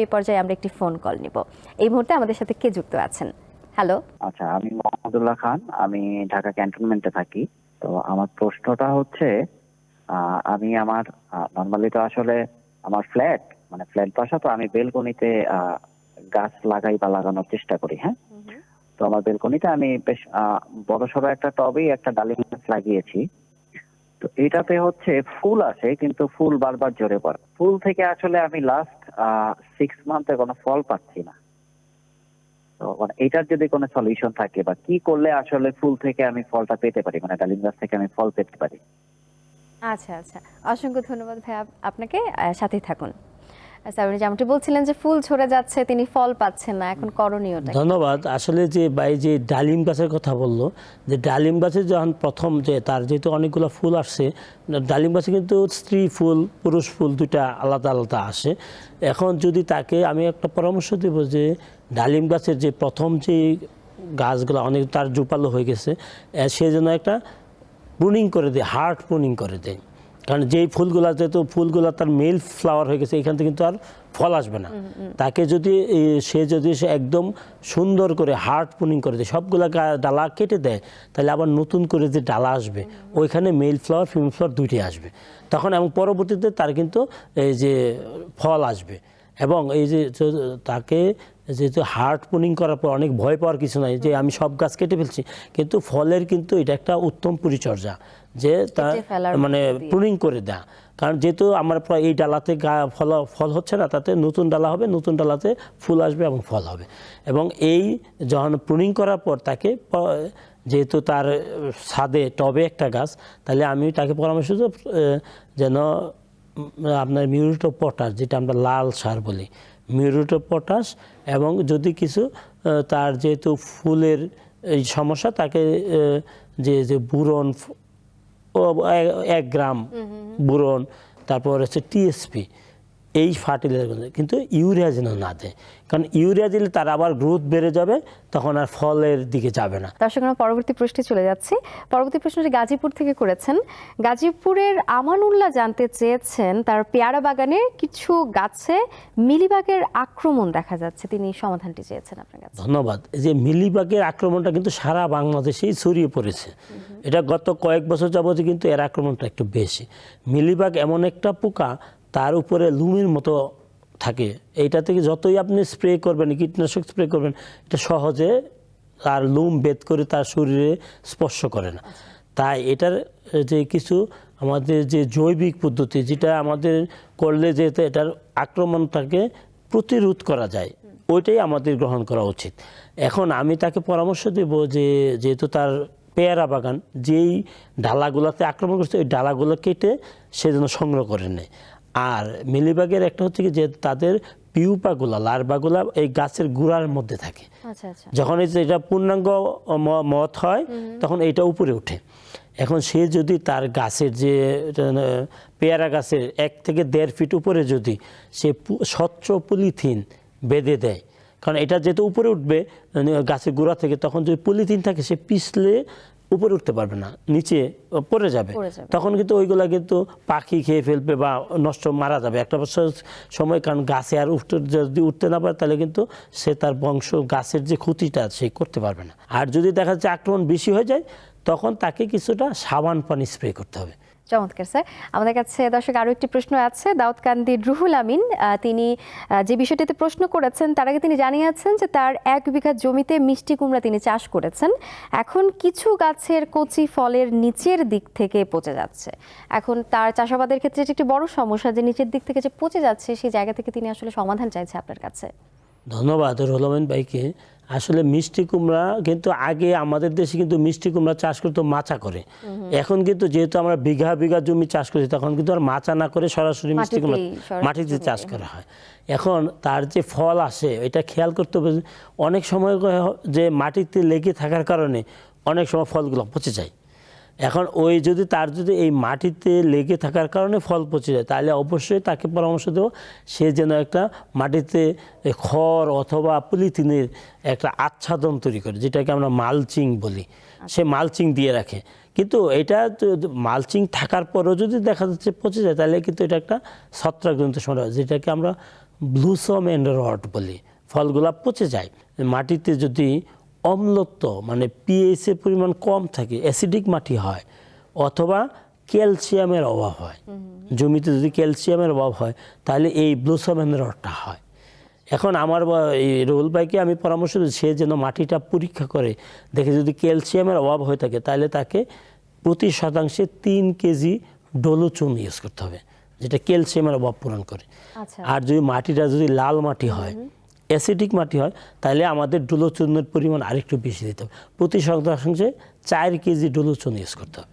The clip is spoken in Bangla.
এই পর্যায়ে আমরা একটি ফোন কল নিব। এই মুহূর্তে আমাদের সাথে কে যুক্ত আছেন? হ্যালো আচ্ছা আমি মোহাম্মদুল্লাহ খান। আমি ঢাকা ক্যান্টনমেন্টে থাকি। তো আমার প্রশ্নটা হচ্ছে আমি আমার নর্মালি তো আসলে আমার ফ্ল্যাট মানে ফ্ল্যাট বাসা তো আমি বেলকনিতে গাছ লাগাই বা লাগানোর চেষ্টা করি হ্যাঁ? তো আমার বেলকনিতে আমি বেশ বড় সড়ো একটা টবেই একটা ডালিম গাছ লাগিয়েছি। তো এটাতে হচ্ছে ফুল আসে কিন্তু ফুল বারবার ঝরে পড়ে। ফুল থেকে আসলে আমি লাস্ট সিক্স মান্থে কোনো ফল পাচ্ছি না। তো মানে এটার যদি কোনো সলিউশন থাকে বা কি করলে আসলে ফুল থেকে আমি ফলটা পেতে পারি? মানে ডালিম গাছ থেকে আমি ফল পেতে পারি? আচ্ছা আচ্ছা। অসংখ্য ধন্যবাদ ভাই আপনাকে সাথে সাথেই থাকুন। উনি যেমনটি বলছিলেন যে ফুল ঝরে যাচ্ছে, তিনি ফল পাচ্ছেন না। এখন করণীয়টা ধন্যবাদ। আসলে যে ভাই যে ডালিম গাছের কথা বলল, যে ডালিম গাছে যখন প্রথম যে তার যেহেতু অনেকগুলো ফুল আসছে, ডালিম গাছে কিন্তু স্ত্রী ফুল, পুরুষ ফুল দুইটা আলাদা আলাদা আসে। এখন যদি তাকে আমি একটা পরামর্শ দেবো যে ডালিম গাছের যে প্রথম যে গাছগুলো অনেক তার জোপালো হয়ে গেছে সে যেন একটা প্রুনিং করে দেয় হার্ট প্রুনিং করে দেয়। কারণ যেই ফুলগুলা যেহেতু ফুলগুলো তার মেল ফ্লাওয়ার হয়ে গেছে এখান থেকে কিন্তু আর ফল আসবে না। তাকে যদি সে যদি সে একদম সুন্দর করে হার্ট পুনিং করে দেয় সবগুলো ডালা কেটে দেয় তাহলে আবার নতুন করে যে ডালা আসবে ওইখানে মেল ফ্লাওয়ার ফিমেল ফ্লাওয়ার দুইটি আসবে। তখন এবং পরবর্তীতে তার কিন্তু এই যে ফল আসবে। এবং এই যে তাকে যেহেতু হার্ট পুনিং করার পর অনেক ভয় পাওয়ার কিছু নাই যে আমি সব গাছ কেটে ফেলছি। কিন্তু ফলের কিন্তু এটা একটা উত্তম পরিচর্যা যে তার মানে। প্রুনিং করে দেয়া। কারণ যেহেতু আমার প্রায় এই ডালাতে গা ফল ফল হচ্ছে না তাতে নতুন ডালা হবে নতুন ডালাতে ফুল আসবে এবং ফল হবে। এবং এই যখন প্রুনিং করার পর তাকে যেহেতু তার ছাদে টবে একটা গাছ তাহলে আমি তাকে পরামর্শ দেব যেন আপনার মিউরিটো পটাশ যেটা আমরা লাল সার বলি মিউরিটো পটাশ এবং যদি কিছু তার যেহেতু ফুলের এই সমস্যা তাকে যে যে বুরন এক গ্রাম বুরন তারপর হচ্ছে টিএসপি। এই ফার্টিলাইজার কিন্তু ইউরিয়া যেন না দেয়। কারণ ইউরিয়া দিলে তার আবার গ্রোথ বেড়ে যাবে তখন আর ফলের দিকে যাবে না। দর্শক আমরা পরবর্তী প্রশ্নে চলে যাচ্ছি। পরবর্তী প্রশ্নটি গাজীপুর থেকে করেছেন। গাজীপুরের আমানুল্লাহ জানতে চেয়েছেন তার পেয়ারা বাগানে কিছু গাছে মিলিবাগের আক্রমণ দেখা যাচ্ছে। তিনি সমাধানটি চেয়েছেন আপনার কাছে। ধন্যবাদ। এই যে মিলিবাগের আক্রমণটা কিন্তু সারা বাংলাদেশেই ছড়িয়ে পড়েছে। এটা গত কয়েক বছর যাবত কিন্তু এর আক্রমণটা একটু বেশি। মিলিবাগ এমন একটা পোকা তার উপরে লুমির মতো থাকে। এইটা থেকে যতই আপনি স্প্রে করবেন, কীটনাশক স্প্রে করবেন, এটা সহজে তার লুম বেদ করে তার শরীরে স্পর্শ করে না। তাই এটার যে কিছু আমাদের যে জৈবিক পদ্ধতি, যেটা আমাদের করলে যে এটার আক্রমণটাকে প্রতিরোধ করা যায়, ওইটাই আমাদের গ্রহণ করা উচিত। এখন আমি তাকে পরামর্শ দেব যে, যেহেতু তার পেয়ারা বাগান, যেই ডালাগুলোতে আক্রমণ করছে, ওই ডালাগুলো কেটে সে যেন সংগ্রহ করে নেয়। আর মিলিবাগের একটা হচ্ছে কি যে তাদের পিউপাগুলা লার্ভাগুলা এই গাছের গুড়ার মধ্যে থাকে। আচ্ছা আচ্ছা। যখন এই যে এটা পূর্ণাঙ্গ মত হয় তখন এইটা উপরে ওঠে এখন সে যদি তার গাছের যে পেয়ারা গাছের এক থেকে দেড় ফিট উপরে যদি সে স্বচ্ছ পলিথিন বেঁধে দেয় কারণ এটা যেহেতু উপরে উঠবে মানে গাছের গোড়া থেকে তখন যদি পলিথিন থাকে সে পিছলে উপরে উঠতে পারবে না নিচে পড়ে যাবে। তখন কিন্তু ওইগুলা কিন্তু পাখি খেয়ে ফেলবে বা নষ্ট মারা যাবে। একটা বছর সময় কারণ গাছে আর উঠতে যদি উঠতে না পারে তাহলে কিন্তু সে তার বংশ গাছের যে ক্ষতিটা সে করতে পারবে না। আর যদি দেখা যাচ্ছে আক্রমণ বেশি হয়ে যায় তখন তাকে কিছুটা সাবান পানি স্প্রে করতে হবে। চমৎকার, স্যার। আমাদের কাছে দর্শক আরও একটি প্রশ্ন আছে। দাউদকান্দির রুহুল আমিন তিনি যে বিষয়টিতে প্রশ্ন করেছেন, তার আগে তিনি জানিয়েছেন যে তার এক বিঘা জমিতে মিষ্টি কুমড়া তিনি চাষ করেছেন। এখন কিছু গাছের কচি ফলের নিচের দিক থেকে পচে যাচ্ছে। এখন তার চাষাবাদের ক্ষেত্রে এটি একটি বড় সমস্যা, যে নিচের দিক থেকে যে পচে যাচ্ছে, সেই জায়গা থেকে তিনি আসলে সমাধান চাইছে আপনার কাছে। ধন্যবাদ রহমান ভাইকে। আসলে মিষ্টি কুমড়া কিন্তু আগে আমাদের দেশে কিন্তু মিষ্টি কুমড়া চাষ করতো মাচা করে। এখন কিন্তু যেহেতু আমরা বিঘা বিঘা জমি চাষ করছি তখন কিন্তু আর মাচা না করে সরাসরি মিষ্টি কুমড়া মাটিতে চাষ করা হয়। এখন তার যে ফল আসে এটা খেয়াল করতে হবে অনেক সময় যে মাটিতে লেগে থাকার কারণে অনেক সময় ফলগুলো পচে যায়। এখন ওই যদি তার যদি এই মাটিতে লেগে থাকার কারণে ফল পচে যায় তাহলে অবশ্যই তাকে পরামর্শ দেবো সে যেন একটা মাটিতে খড় অথবা পলিথিনের একটা আচ্ছাদন তৈরি করে যেটাকে আমরা মালচিং বলি। সে মালচিং দিয়ে রাখে। কিন্তু এটা মালচিং থাকার পরেও যদি দেখা যাচ্ছে পচে যায় তাহলে কিন্তু এটা একটা ছত্রাকজনিত সমস্যা যেটাকে আমরা ব্লুসম অ্যান্ড রড বলি। ফলগুলা পচে যায়। মাটিতে যদি অম্লত্ব মানে পিএইচ এর পরিমাণ কম থাকে অ্যাসিডিক মাটি হয় অথবা ক্যালসিয়ামের অভাব হয়। জমিতে যদি ক্যালসিয়ামের অভাব হয় তাহলে এই ব্লুসম অ্যান্ড রডটা হয়। এখন আমার এই রুহুল ভাইকে আমি পরামর্শ দিই সে যেন মাটিটা পরীক্ষা করে দেখে যদি ক্যালসিয়ামের অভাব হয়ে থাকে তাহলে তাকে প্রতি শতাংশে তিন কেজি ডোলোচুন ইউজ করতে হবে যেটা ক্যালসিয়ামের অভাব পূরণ করে। আচ্ছা। আর যদি মাটিটা যদি লাল মাটি হয় অ্যাসিডিক মাটি হয়, তাহলে আমাদের ডোলোচুনের পরিমাণ আরেকটু বেশি দিতে হবে। প্রতি শতাংশে চার কেজি ডুলোচুন ইউজ করতে হবে।